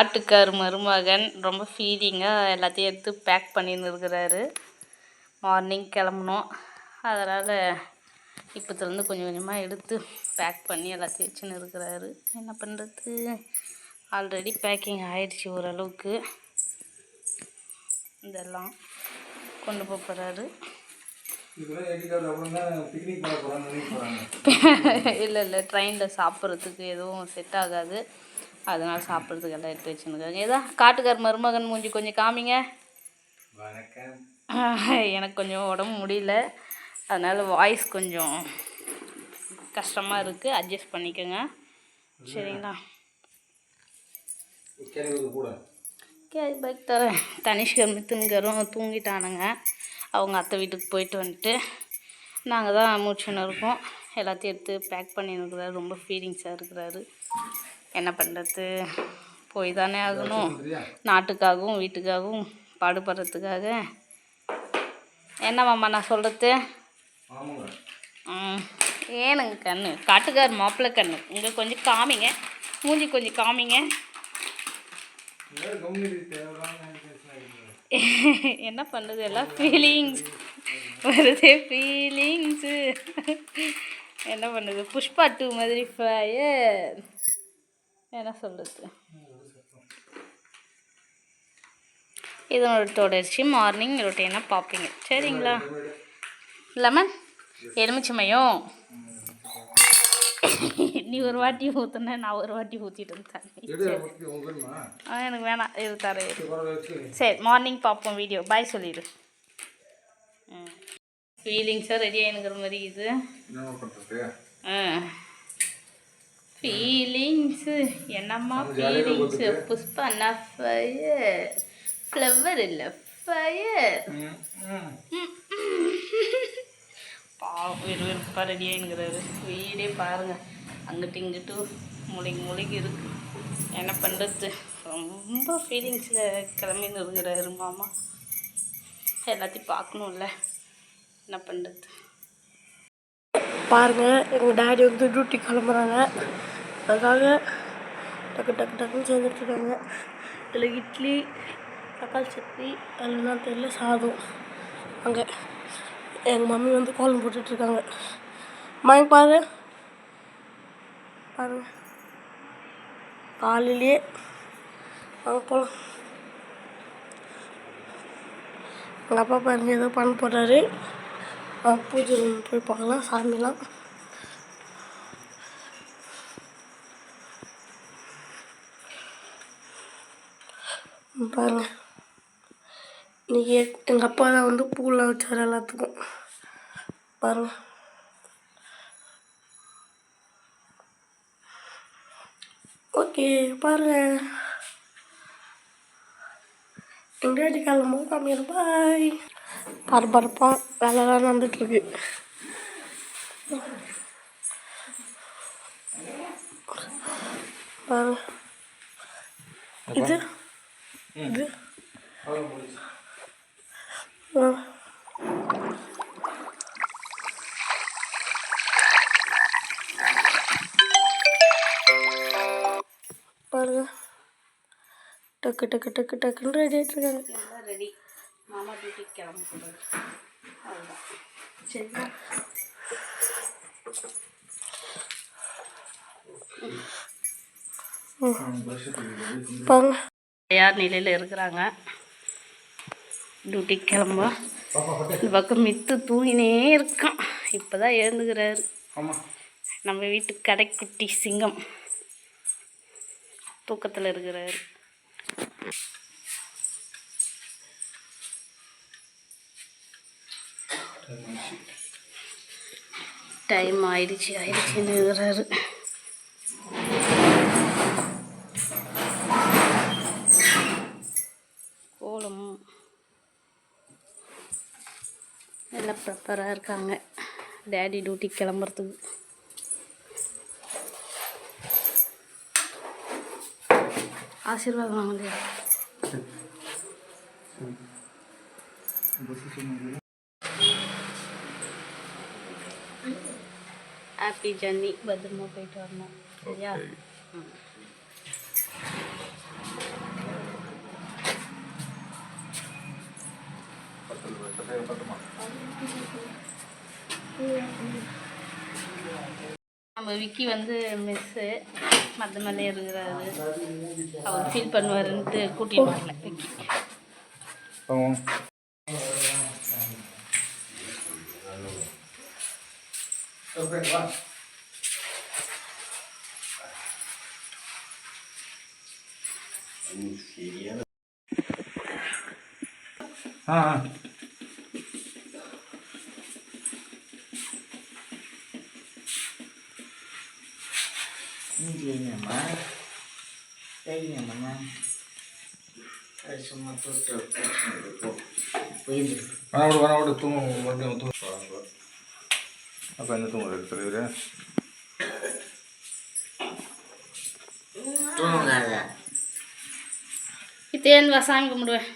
காட்டுக்கார் மருமகன் ரொம்ப ஃபீலிங்காக எல்லாத்தையும் எடுத்து பேக் பண்ணின்னு இருக்கிறாரு. மார்னிங் கிளம்பணும் அதனால் இப்போத்துலேருந்து கொஞ்சம் கொஞ்சமாக எடுத்து பேக் பண்ணி எல்லாத்தையும் வச்சுன்னு இருக்கிறாரு. என்ன பண்ணுறது ஆல்ரெடி பேக்கிங் ஆயிடுச்சு ஓரளவுக்கு. இதெல்லாம் கொண்டு போக போகிறாரு இல்லை இல்லை ட்ரெயினில் சாப்பிட்றதுக்கு எதுவும் செட் ஆகாது. அதனால் சாப்பிட்றதுக்கு எல்லாம் எடுத்து வச்சுருக்காங்க ஏதா காட்டுக்கார் மருமகன் மூஞ்சி கொஞ்சம் காமிங்க. வணக்கம். எனக்கு கொஞ்சம் உடம்பு முடியல. அதனால் வாய்ஸ் கொஞ்சம் கஷ்டமாக இருக்குது அட்ஜஸ்ட் பண்ணிக்கோங்க. சரிங்களா? கேரி பைக் தரேன். தனிஷ்கர் மித்துன்கரும் தூங்கிட்டானுங்க. அவங்க அத்தை வீட்டுக்கு போயிட்டு வந்துட்டு நாங்கள் தான் மூச்சுன்னு இருக்கோம் எல்லாத்தையும் எடுத்து பேக் பண்ணிருக்கிறாரு ரொம்ப ஃபீலிங்ஸாக இருக்கிறாரு. என்ன பண்ணுறது போய் தானே ஆகணும். நாட்டுக்காகவும் வீட்டுக்காகவும் பாடுபடுறதுக்காக. என்ன மாமா நான் சொல்கிறது ஏனுங்க கண்ணு. காட்டுக்கார் மாப்பிள்ளை கண்ணு. இங்கே கொஞ்சம் காமிங்க. மூஞ்சி கொஞ்சம் காமிங்க. என்ன பண்ணுறது எல்லாம் ஃபீலிங்ஸ் வருதே ஃபீலிங்ஸு என்ன பண்ணுது புஷ்பா டூ மாதிரி ஃபயர் என்ன சொல்கிறது இதனோட தொடர்ச்சி. மார்னிங் ரொட்டீனாக பார்ப்பீங்க. சரிங்களா? லெமன் எலுமிச்சமையும் நீ ஒரு வாட்டி ஊற்றுன நான் ஒரு வாட்டி ஊற்றிட்டு இருந்தேன் வேணுமா ஆ எனக்கு வேணாம். இது தரேன். சரி, மார்னிங் பார்ப்போம் வீடியோ பாய் சொல்லிடு. ம். ஃபீலிங்ஸாக ரெடி ஆகினுங்கிற மாதிரி இது. பண்ணுறது ஃபீலிங்ஸு என்னம்மா ஃபீலிங்ஸு புஷ்பா என்ன ஃபயர் ஃப்ளவர் இல்லை ஃபயர் விறுவிறுப்பாக ரெடி ஆகினுங்கிறாரு வீடே பாருங்கள் அங்கிட்டு இங்கிட்டு மூளைக்கு மூளைக்கு இருக்கு. என்ன பண்ணுறது ரொம்ப ஃபீலிங்ஸில் கிளம்பின்னு இருக்கிறாரு மாமா. எல்லாத்தையும் பார்க்கணும்ல. என்ன பண்ணுறது பாருங்கள் எங்கள் டேடி வந்து டியூட்டி கிளம்புறாங்க. அதுக்காக டக்கு டக்கு டக்குன்னு செஞ்சுட்டு இருக்காங்க. இதில் இட்லி தக்காளி சட்னி அதெல்லாம் தெரியல சாதம். அங்கே எங்கள் மம்மி வந்து கோலம் போட்டுட்ருக்காங்க மயங்க பாரு. பாருங்க. காலையிலேயே வாங்க போகலாம் எங்கள் அப்பா பாருங்க ஏதோ பண்ண போகிறாரு பூஜை room போய் பார்க்கலாம் சாமிலாம் ம், பாருங்க இன்னைக்கு எங்கள் அப்பா தான் வந்து பூலாம் வச்சார் எல்லாத்துக்கும் பாருங்க ஓகே பாருங்க எங்கேயாட்டி கிளம்பும் காமிக்கிறேன் பாய் பரபரப்பாக வேலைலாம் நடந்துட்டுருக்கு இது? இது? பாருங்க. டக்கு டக்கு டக்கு டக்குன்னு ரெடி ஆகிட்டு இருக்காங்க. அவ்வளோதான் சரிங்களா தயார் நிலையில் இருக்கிறாங்க. டியூட்டிக்கு கிளம்ப இந்த பக்கம் மித்து தூங்கினே இருக்கான். இப்போ தான் எழுந்துக்கிறாரு நம்ம வீட்டு கடைக்குட்டி சிங்கம். தூக்கத்தில் இருக்கிறாரு. டைம் ஆயிடுச்சு ஆயிடுச்சுன்னு இருக்கிறாரு கோலம். எல்லாம் ப்ரிப்பராக இருக்காங்க. டேடி டியூட்டி கிளம்புறதுக்கு. ஆசீர்வாதம் வாங்கலையா ஹாப்பி ஜர்னி பத்திரமா போயிட்டு வரணும் சரியா நம்ம விக்கி வந்து மிஸ்ஸு மற்ற மேலே இருக்கிறாரு அவர் ஃபீல் பண்ணுவாருன்ட்டு கூட்டிகிட்டு வரல Vicky. Então bem lá. Ah. Ninguém me ama. Tem ama, é Parece uma torta. Vai, vai, vai. Tu, agora அப்போ என்ன தூங்குறது தலைவர் Tungala. இப்போ ஏன் வா சாமி கும்பிடுவேன்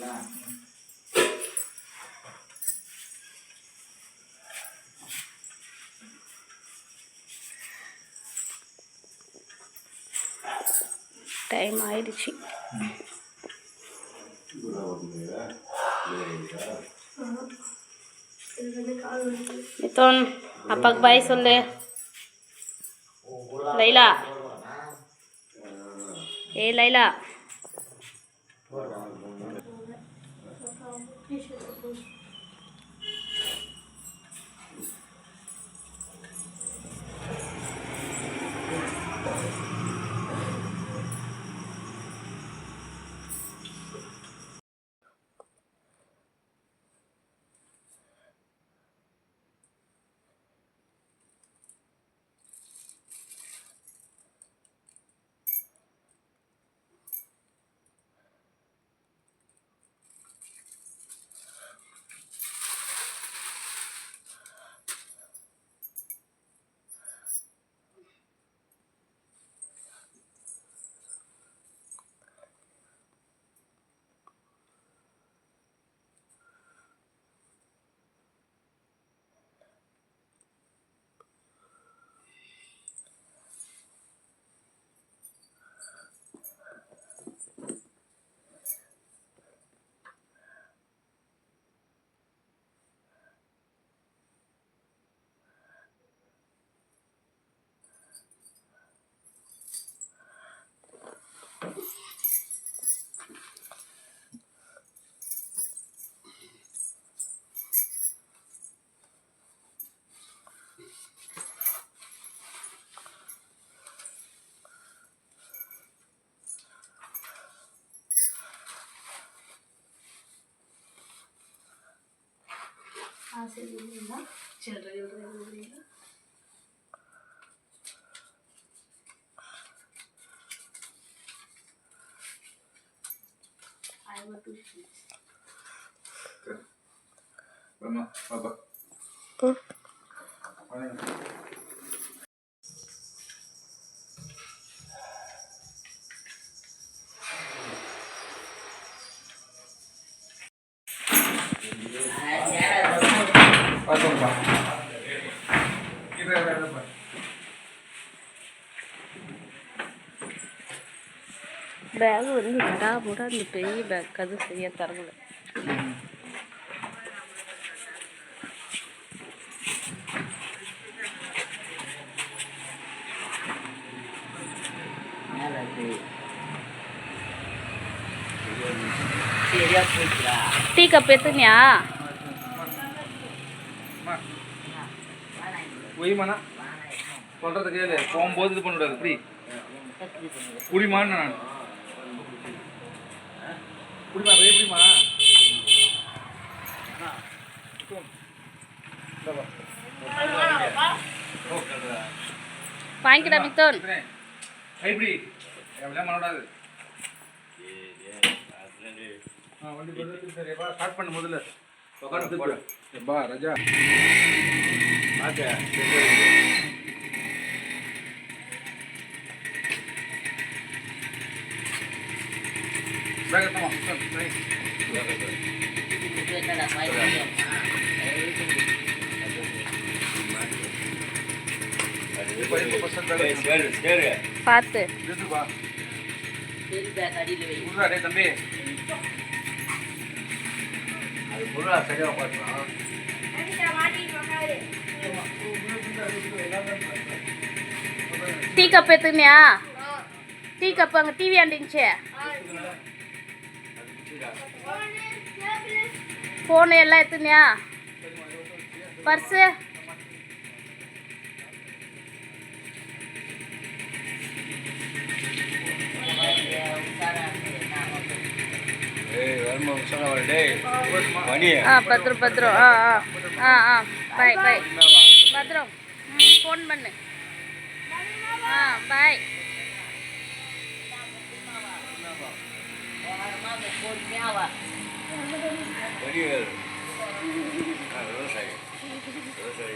இல்லை டைம் ஆயிடுச்சு. மித்தோன் அப்பாவுக்கு பாய் சொல்லு. லைலா. ஏ லைலா. ആശയവിനിമയ ചെറിയ Mama, baba. Hı? Aynen. வந்து கடா அந்த பெரிய பேக் அது சரியாக தரல. டீ கப் எத்தனையா? அம்மா ஒய்மாண்ணா கேளு. போகும்போது இது பண்ணிவிடாது இப்படி குடிமான்னு நான். குடிமா வே. மித்தோன். கைப்பிடி அப்படிலாம் பண்ணக்கூடாது ஆ வண்டி ஸ்டார்ட் பண்ணு முதல்ல. பா ராஜா. பேக் பார்த்து. டீ கப் எடுத்துனியா டீ கப் அங்கே டிவி ஆண்டிச்சு ஃபோனு எல்லாம் எடுத்துனியா பர்ஸு ஆ பத்திரம் பத்திரம் ஆ ஆ. ஆ ஆ. பாய் பாய் பத்திரம் ஃபோன் பண்ணு. ஆ பாய் घरी रोज आहे. रोज आहे.